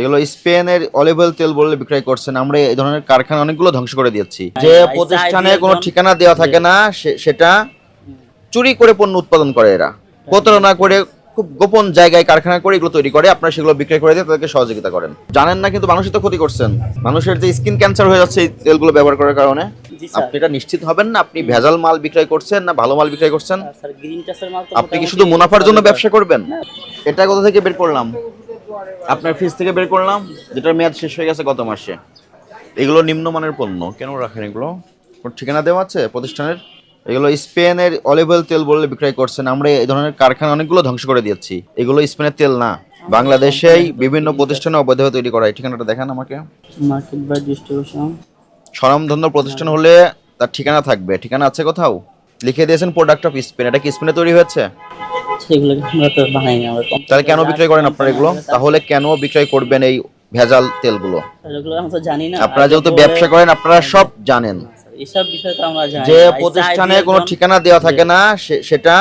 এগুলো স্পেনের olive oil তেল বলে বিক্রয় করছেন। আমরা এই ধরনের কারখানা অনেকগুলো ধ্বংস করে দিয়েছি। যে প্রতিষ্ঠানে কোনো ঠিকানা দেওয়া থাকে না সেটা চুরি করে পণ্য উৎপাদন করে এরা। প্রতারণা করে খুব গোপন জায়গায় কারখানা করে এগুলো তৈরি করে আপনারা সেগুলো বিক্রয় করে দিয়ে তাদেরকে সহযোগিতা করেন। জানেন না কিন্তু মানুষের তো ক্ষতি করছেন। মানুষের যে স্কিন ক্যান্সার হয়ে যাচ্ছে এই তেলগুলো ব্যবহার করার কারণে। আপনি এটা নিশ্চিত হবেন না? আপনি ভেজাল মাল বিক্রয় করছেন না ভালো মাল বিক্রয় করছেন? আপনি কি শুধু মুনাফার জন্য ব্যবসা করবেন? এটা কোথা থেকে বের করলাম? আপনার ফ্রিজ থেকে বের করলাম যেটার মেয়াদ শেষ হয়ে গেছে গত মাসে। এগুলো নিম্নমানের পণ্য কেন রাখেন এগুলো? ঠিকানা দেওয়া আছে প্রতিষ্ঠানের? এগুলো স্পেনের অলিভ অয়েল তেল বলে বিক্রয় করছেন। আমরা এই ধরনের কারখানা অনেকগুলো ধ্বংস করে দিয়েছি। এগুলো স্পেনের তেল না। বাংলাদেশেই বিভিন্ন প্রতিষ্ঠানে অবৈধভাবে তৈরি করা। এই ঠিকানাটা দেখান আমাকে। মার্কেট বা ডিস্ট্রিবিউশন স্বনামধন্য প্রতিষ্ঠান হলে তার ঠিকানা থাকবে। ঠিকানা আছে কোথাও? লিখে দিয়েছেন প্রোডাক্ট অফ স্পেন এটা কি স্পেনে তৈরি হয়েছে? সেগুলো আমরা তো বানাই না আমরা company তাহলে কেন বিক্রয় করেন আপনারা এগুলো? তাহলে কেন বিক্রয় করবেন এই ভেজাল তেলগুলো? এগুলো আমরা তো জানি না। আপনারা যেহেতু ব্যবসা করেন আপনারা সব জানেন। এসব বিষয় তো আমরা জানি যে প্রতিষ্ঠানে কোনো ঠিকানা দেওয়া থাকে না সেটা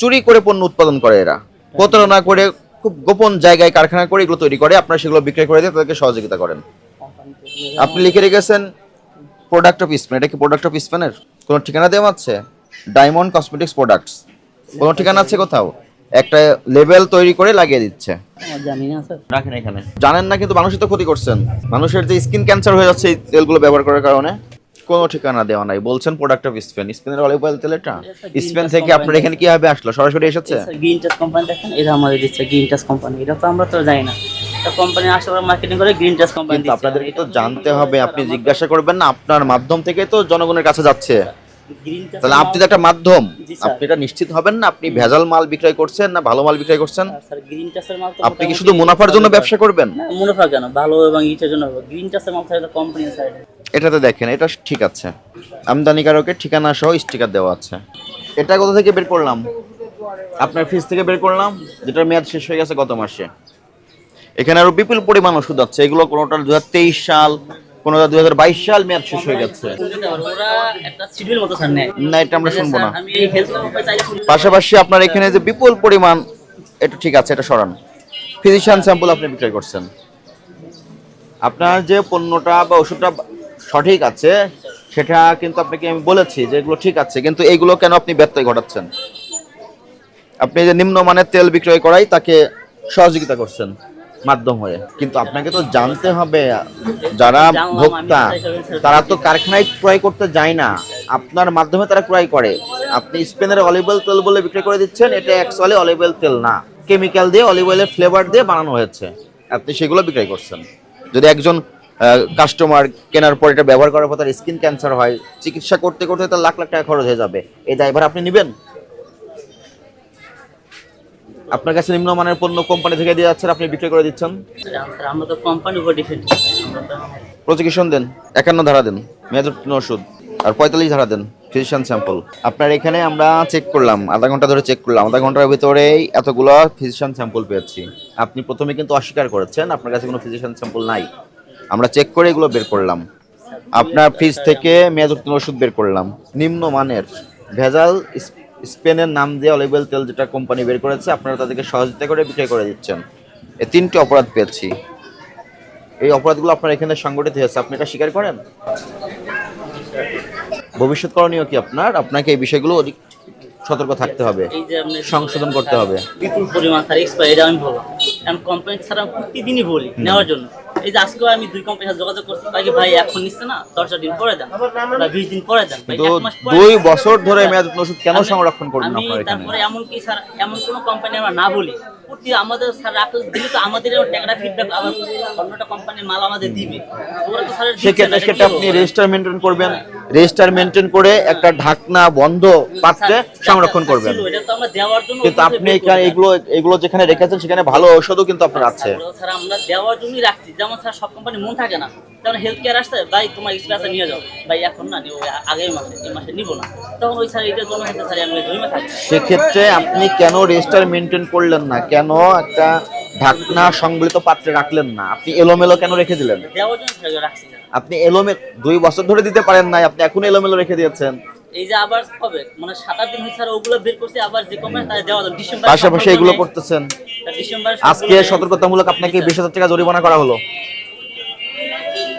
চুরি করে পণ্য উৎপাদন করে এরা। প্রতারণা করে খুব গোপন জায়গায় কারখানা করে এগুলো তৈরি করে আপনারা সেগুলো বিক্রয় করে দিয়ে তাদেরকে সহযোগিতা করেন। আপনি লিখে রেখেছেন প্রোডাক্ট অফ স্পেন এটা কি প্রোডাক্ট অফ স্পেনের কোনো ঠিকানা দেওয়া আছে? ডায়মন্ড কসমেটিক্স প্রোডাক্টস কোনো ঠিকানা আছে কোথাও? একটা লেবেল তৈরি করে লাগিয়ে দিচ্ছে। রাখেন এখানে। জানেন না কিন্তু মানুষের তো ক্ষতি করছেন। মানুষের যে স্কিন ক্যান্সার হয়ে যাচ্ছে এই তেলগুলো ব্যবহার করার কারণে কোনো ঠিকানা দেওয়া নাই। বলছেন প্রোডাক্ট অফ স্পেন স্পেনের অলিভ অয়েল তেল এটা? স্পেন থেকে আপনার এখানে কীভাবে আসলো? সরাসরি এসেছে? গ্রিন টাচ কোম্পানি দেখেন এটা আমাদের দিচ্ছে গ্রিন টাচ কোম্পানি এটা তো আমরা তো জানি না। এটা কোম্পানি আসলে মার্কেটিং করে গ্রিন টাচ কোম্পানি কিন্তু আপনাদেরকে তো জানতে হবে আপনি জিজ্ঞাসা করবেন না আপনার মাধ্যম থেকে তো জনগণের কাছে যাচ্ছে। তাহলে আপনি তো একটা মাধ্যম। আপনি এটা নিশ্চিত হবেন না? আপনি ভেজাল মাল বিক্রয় করছেন না ভালো মাল বিক্রয় করছেন? স্যার গ্রিন টাচের মাল তো আপনি কি শুধু মুনাফার জন্য ব্যবসা করবেন? না মুনাফা কেন? ভালো এবং ইটের জন্য গ্রিন টাচের মাল কোম্পানি সাইডে এটাতে দেখেন এটা ঠিক আছে। আমদানিকারকের ঠিকানা সহ স্টিকার দেওয়া আছে। এটা কোথা থেকে বের করলাম? আপনার ফ্রিজ থেকে বের করলাম যেটার মেয়াদ শেষ হয়ে গেছে গত মাসে। এখানে আরও বিপুল পরিমাণ ওষুধ আছে। এগুলো কোনোটা দু হাজার তেইশ সাল কোনোটা দু সাল মেয়াদ শেষ হয়ে গেছে। না, এটা আমরা শুনব না। পাশাপাশি আপনার এখানে যে বিপুল পরিমাণ এটা ঠিক আছে, এটা সরান। ফিজিশিয়ান স্যাম্পল আপনি বিক্রয় করছেন। আপনার যে পণ্যটা বা ওষুধটা সঠিক আছে, সেটা কিন্তু আপনাকে আমি বলেছি যে এগুলো ঠিক আছে, কিন্তু এইগুলো কেন আপনি ব্যত্যয় ঘটাচ্ছেন? আপনি যে নিম্নমানের তেল বিক্রয় করাই তাকে সহযোগিতা করছেন। মাধ্যম হয়ে। কিন্তু আপনাকে তো জানতে হবে যারা ভোক্তা তারা তো কারখানায় ক্রয় করতে যায় না। আপনার মাধ্যমে তারা ক্রয় করে। আপনি স্পেনের অলিভ অয়েল তেল বলে বিক্রি করে দিচ্ছেন এটা অ্যাকচুয়ালি অলিভ অয়েল তেল না। কেমিক্যাল দিয়ে অলিভ অয়েলের ফ্লেভার দিয়ে বানানো হয়েছে। আপনি সেগুলো বিক্রয় করছেন। যদি একজন কাস্টমার কেনার পর এটা ব্যবহার করার পর তার স্কিন ক্যান্সার হয় চিকিৎসা করতে করতে তার লাখ লাখ টাকা খরচ হয়ে যাবে। এই দায়ভার আপনি নেবেন? আপনার কাছে নিম্নমানের পণ্য কোম্পানি থেকে দিয়ে যাচ্ছেন আপনি বিক্রি করে দিচ্ছেন? আমরা তো কোম্পানির উপর ডিপেন্ড প্রসিকিউশন দেন একান্ন ধারা দেন মেয়াদোত্তীর্ণ ওষুধ আর পঁয়তাল্লিশ ধারা দেন ফিজিশিয়ান স্যাম্পল আপনার এখানে আমরা চেক করলাম আধা ঘণ্টা ধরে চেক করলাম আধা ঘণ্টার ভিতরেই এতগুলো ফিজিশিয়ান স্যাম্পল পেয়েছি। আপনি প্রথমে কিন্তু অস্বীকার করেছেন আপনার কাছে কোনো ফিজিশিয়ান স্যাম্পল নাই। আমরা চেক করে এগুলো বের করলাম। আপনার ফ্রিজ থেকে মেয়াদোত্তীর্ণ ওষুধ বের করলাম। নিম্ন মানের ভেজাল স্পেনের নাম দিয়ে অলিভ অয়েল তেল যেটা কোম্পানি বের করেছে আপনারা তাদেরকে সহযোগিতা করে বিক্রয় করে দিচ্ছেন। এই তিনটি অপরাধ পেয়েছি। এই অপরাধগুলো আপনার এখানে সংগঠিত হয়েছে আপনি এটা স্বীকার করেন? ভবিষ্যৎ করণীয় কি আপনার? আপনাকে এই বিষয়গুলো অধিক সতর্ক থাকতে হবে সংশোধন করতে হবে। বিপুল পরিমাণ স্যার এক্সপায়ার এটা আমি বলব কারণ কোম্পানি ছাড়া প্রতিদিনই বলি নেওয়ার জন্য। এই যে আজকেও আমি দুই কোম্পানির সাথে যোগাযোগ করছি। ভাই ভাই এখন নিচ্ছে না? দশটা দিন পরে দেন। বা বিশ দিন পরে দেন। দুই বছর ধরে মেয়াদ ওষুধ কেন সংরক্ষণ করবেন আমি তারপরে এমন কি স্যার এমন কোনো কোম্পানি আমরা না বলি। প্রতি আমাদের স্যার রাখতে দিলে তো আমাদের টাকাটা ফিডব্যাক আবার অন্যটা কোম্পানির মাল আমাদের দিবে। ওরা তো স্যার সেক্ষেত্রে সেটা আপনি রেজিস্টার মেনটেন করবেন। রেজিস্টার মেনটেন করে একটা ঢাকনা বন্ধ পাত্রে সংরক্ষণ করবেন। এটা কিন্তু আপনি এখানে এগুলো এগুলো যেখানে রেখেছেন সেখানে ভালো ঔষধও কিন্তু আপনার আছে। স্যার আমরা দেওয়ার জন্যই রাখছি। যেমন স্যার সব কোম্পানি মন থাকে না। যেমন হেলথ কেয়ার আসছে ভাই তোমার এক্সপ্রেসে নিয়ে যাও। ভাই এখন না আগের মাসে এই মাসে নিবো না। তখন ওই স্যার এটার জন্য হয়তো স্যার আমি জমে থাকি সেক্ষেত্রে আপনি কেন রেজিস্টার মেনটেন করলেন না? কেন একটা ঢাকনা সংবলিত পাত্রে রাখলেন না। আপনি এলোমেলো কেন রেখে দিলেন? আপনি এলোমে দুই বছর ধরে দিতে পারেন নাই আপনি এখন এলোমেলো রেখে দিয়েছেন। এই যে আবার কবে মানে সাত আট দিন হয়েছে আর ওগুলো বের করছে আবার যে কোম্পানি তাদের দেওয়া হবে ডিসেম্বর পাশাপাশি এগুলো করতেছেন। আজকে সতর্কতামূলক আপনাকে বিশ হাজার টাকা জরিমানা করা হলো।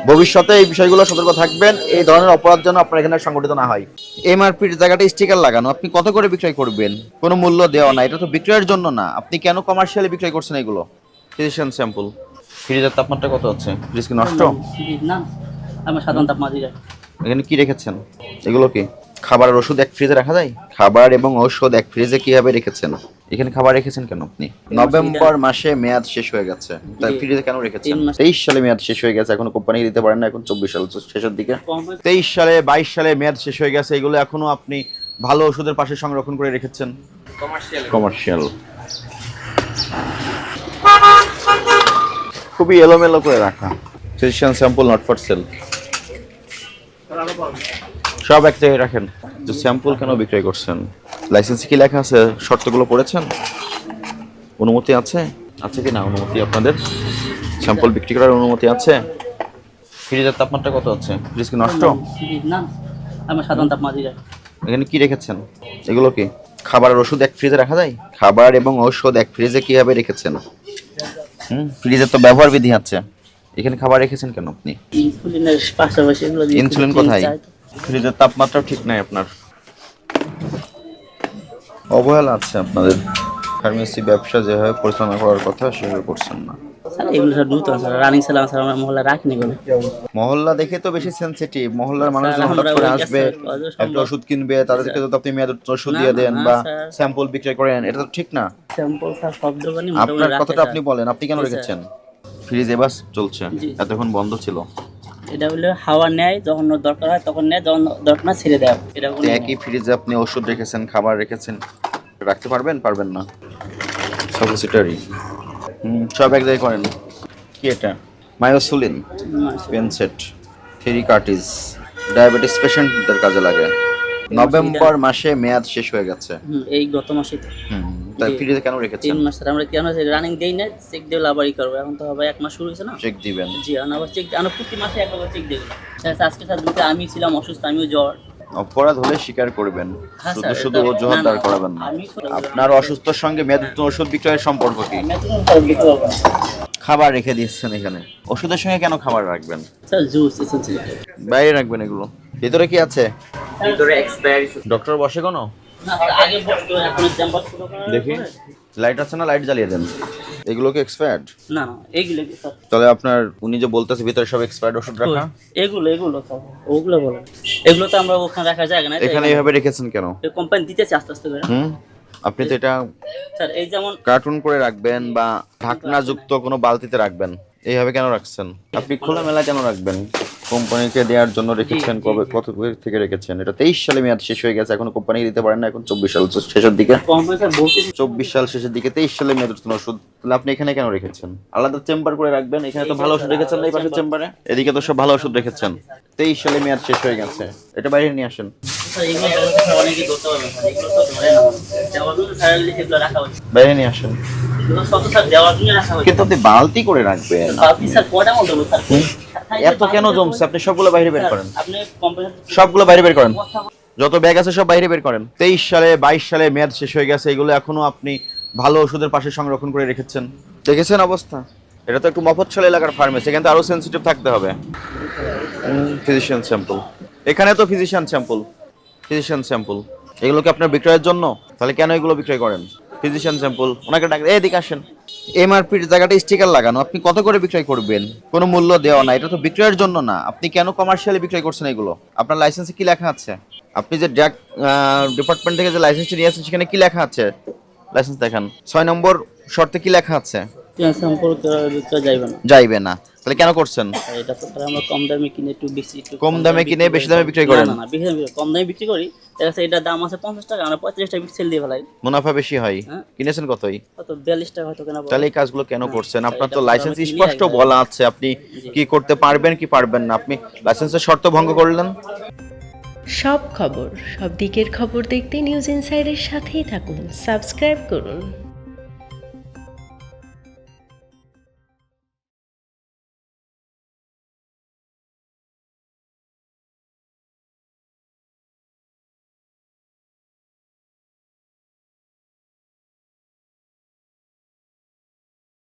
ভবিষ্যতে এই বিষয়গুলো সতর্ক থাকবেন। এই ধরনের অপরাধ যেন আপনার এখানে সংগঠিত না হয়। এমআরপির জায়গাটা স্টিকার লাগানো আপনি কত করে বিক্রয় করবেন? কোনো মূল্য দেওয়া না এটা তো বিক্রয়ের জন্য না। আপনি কেন কমার্শিয়ালি বিক্রয় করছেন এগুলো? ফিজিশিয়ান স্যাম্পল ফ্রিজের তাপমাত্রা কত আছে? ফ্রিজ কি নষ্ট? না আমার সাধারণ তাপমাত্রা এখানে কি রেখেছেন? এগুলো কি? খাবার আর ওষুধ এক ফ্রিজে রাখা যায়? খাবার এবং ঔষধ এক ফ্রিজে কীভাবে রেখেছেন? এখানে খাবার রেখেছেন কেন আপনি? নভেম্বর মাসে মেয়াদ শেষ হয়ে গেছে। তাই। ফ্রিজে কেন রেখেছেন। তেইশ সালে মেয়াদ শেষ হয়ে গেছে এখন কোম্পানি দিতে পারেন না এখন চব্বিশ সাল শেষের দিকে। তেইশ সালে বাইশ সালে মেয়াদ শেষ হয়ে গেছে এগুলো এখনও আপনি ভালো ওষুধের পাশে সংরক্ষণ করে রেখেছেন। কমার্শিয়াল খুবই এলোমেলো করে রাখা। Physician sample not for sale সব এক জায়গায় রাখেন যে স্যাম্পল কেন বিক্রয় করছেন। লাইসেন্সে কি লেখা আছে? শর্তগুলো পড়েছেন? অনুমতি আছে? আছে কি না? অনুমতি আপনাদের? স্যাম্পল বিক্রি করার অনুমতি আছে? ফ্রিজের তাপমাত্রা কত আছে? ফ্রিজ কি নষ্ট? না। আমার সাধারণ তাপমাত্রা এখানে কি রেখেছেন? এগুলো কি? খাবার আর ওষুধ এক ফ্রিজে রাখা যায়? খাবার এবং ঔষধ এক ফ্রিজে কীভাবে রেখেছেন? হুম ফ্রিজে তো ব্যবহার বিধি আছে। এখানে খাবার রেখেছেন কেন আপনি? ইনসুলিনের পাশাপাশি এগুলো ইনসুলিন কোথায়? ফ্রিজের তাপমাত্রা ঠিক নাই আপনার। অবহেলা আছে আপনাদের? ফার্মেসি ব্যবসা যেভাবে পরিচালনা করার কথা সেভাবে করছেন না। এগুলো সব নতুন স্যার। রানিং সালাম স্যার আমরা মহল্লা রাখিনি কোনো। মহল্লা দেখে তো বেশি সেনসিটিভ মহল্লার হঠাৎ করে আসবে? একটা ওষুধ কিনবে তাদেরকে যদি আপনি মেয়াদ ওষুধ দিয়ে দেন বা স্যাম্পল বিক্রয় করেন এটা তো ঠিক না। স্যাম্পল স্যার সব দোকানই আপনার কথাটা আপনি বলেন আপনি কেন রেখেছেন? ফ্রিজ এবার চলছে এতক্ষণ বন্ধ ছিল। এটা হলো হাওয়া নেয় যখন দরকার হয় তখন নেয় যখন দরকার না ছেড়ে দেয়। এটা একই ফ্রিজে আপনি ওষুধ রেখেছেন খাবার রেখেছেন রাখতে পারবেন পারবেন না। সাবসিটারি হুম সব এক জায়গায় করেন। কি এটা? মায়োসুলিন পেনসেট থেরিকার্টিস ডায়াবেটিস পেশেন্টদের কাজে লাগে। নভেম্বর মাসে মেয়াদ শেষ হয়ে গেছে। হুম, এই গত মাসে তাই। ফ্রিজে কেন রেখেছেন? তিন মাস আমরা কেন রানিং দেই না চেক দিয়ে আবারই করব। এখন তো হবে এক মাস শুরু হয়েছে না? চেক দিবেন। জি এখন আবার চেক আমরা প্রতি মাসে একবার চেক দেবো। স্যার আজকে স্যার দুটো আমি ছিলাম অসুস্থ আমিও জ্বর। অপরাধ হলে স্বীকার করবেন। হ্যাঁ, শুধু শুধু অজুহাত দাঁড় করাবেন না। আপনার অসুস্থর সঙ্গে মেয়াদোত্তীর্ণ ওষুধ বিক্রয়ের সম্পর্ক কি। খাবার রেখে দিচ্ছেন এখানে। ওষুধের সঙ্গে কেন খাবার রাখবেন? বাইরে রাখবেন এগুলো। ভিতরে কি আছে? ভিতরে ডক্টর বসে কোনো? দেখি। লাইট আছে না লাইট জ্বালিয়ে দেন। এগুলো কি এক্সপায়ার্ড না না কি স্যার তাহলে আপনার উনি যে বলতেছে ভিতরে সব এক্সপায়ার্ড ওষুধ রাখা? এগুলো এগুলো স্যার ওগুলো বলো এগুলো তো আমরা ওখানে রাখা যায় না এখানে এইভাবে রেখেছেন কেন? কোম্পানি দিতেছে আস্তে আস্তে করে। হুম? আপনি তো এটা স্যার এই যেমন কার্টুন করে রাখবেন বা ঢাকনা যুক্ত কোনো বালতিতে রাখবেন। এইভাবে কেন রাখছেন? আপনি খোলা মেলা কেন রাখবেন? কোম্পানিকে দেওয়ার জন্য রেখেছেন কবে? কত থেকে রেখেছেন? এটা তেইশ সালে মেয়াদ শেষ হয়ে গেছে এখন কোম্পানি দিতে পারেন না এখন চব্বিশ সাল শেষের দিকে। চব্বিশ সাল শেষের দিকে তেইশ সালে মেয়াদ উত্তীর্ণ। ওষুধ তাহলে আপনি এখানে কেন রেখেছেন? আলাদা চেম্বার করে রাখবেন এখানে তো ভালো ওষুধ রেখেছেন না এই পাশের চেম্বারে। এদিকে তো সব ভালো ওষুধ রেখেছেন। তেইশ সালে মেয়াদ শেষ হয়ে গেছে। এটা বাইরে নিয়ে আসেন। বাইরে নিয়ে আসেন। কিন্তু আপনি বালতি করে রাখবেন। এত কেন জমছে? আপনি সবগুলো বাইরে বের করেন। আপনি সবগুলো বাইরে বের করেন। যত ব্যাগ আছে সব বাইরে বের করেন। তেইশ সালে বাইশ সালে মেয়াদ শেষ হয়ে গেছে এগুলো এখনও আপনি ভালো ওষুধের পাশে সংরক্ষণ করে রেখেছেন। দেখেছেন অবস্থা? এটা তো একটু মফৎশাল এলাকার ফার্মেসি এখানে তো আরও সেন্সিটিভ থাকতে হবে। ফিজিশিয়ান স্যাম্পল এখানে তো ফিজিশিয়ান স্যাম্পল ফিজিশিয়ান স্যাম্পল এগুলো কি আপনার বিক্রয়ের জন্য? তাহলে কেন এগুলো বিক্রয় করেন? ফিজিশিয়ান স্যাম্পল ওনাকে ডাক এদিকে আসেন। এমআরপির জায়গাটা স্টিকার লাগানো। আপনি কত করে বিক্রয় করবেন? কোনো মূল্য দেওয়া না এটা তো বিক্রয়ের জন্য না। আপনি কেন কমার্শিয়ালি বিক্রয় করছেন এগুলো? আপনার লাইসেন্সে কি লেখা আছে? আপনি যে ড্রাগ ডিপার্টমেন্ট থেকে যে লাইসেন্সটি নিয়ে আসছেন সেখানে কি লেখা আছে? লাইসেন্স দেখান। ছয় নম্বর শর্তে কি লেখা আছে? যাইবে না। যাইবে না। তাহলে কেন করছেন? এটা তো আমরা কম দামে কিনে একটু বেশি একটু কম দামে কিনে বেশি দামে বিক্রয় করেন? না কম দামে বিক্রি করি। এটার দাম আছে পঞ্চাশ টাকা আমরা পঁয়ত্রিশ টাকা সেল দিয়ে ফেলাই। মুনাফা বেশি হয়। হ্যাঁ। কিনেছেন কতই? কত? বিয়াল্লিশ টাকা হয়তো কেনা তাহলে এই কাজগুলো কেন করছেন? আপনার তো লাইসেন্স স্পষ্ট বলা আছে আপনি কি করতে পারবেন কি পারবেন না? আপনি লাইসেন্সের শর্ত ভঙ্গ করলেন? সব খবর সব দিকের খবর দেখতে নিউজ ইনসাইডের সাথেই থাকুন। সাবস্ক্রাইব করুন।